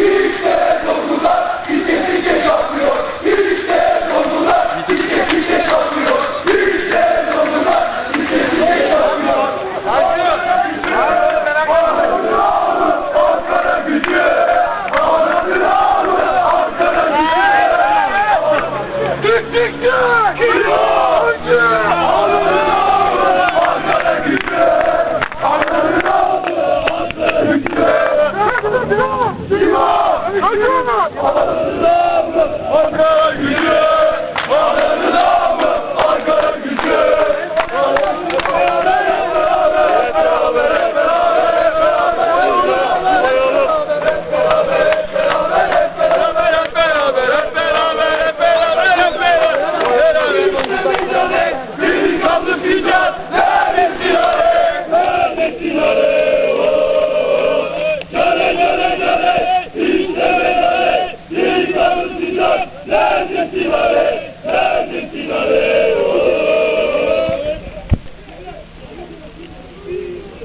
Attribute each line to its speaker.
Speaker 1: İşte Zonguldak İstedikçe kalkıyor İşte Zonguldak İstedikçe kalkıyor İşte Zonguldak İstedikçe kalkıyor Ankara gücü Anasını alın Ankara gücü Türklükçü Kilocu Anasını alın Ankara gücü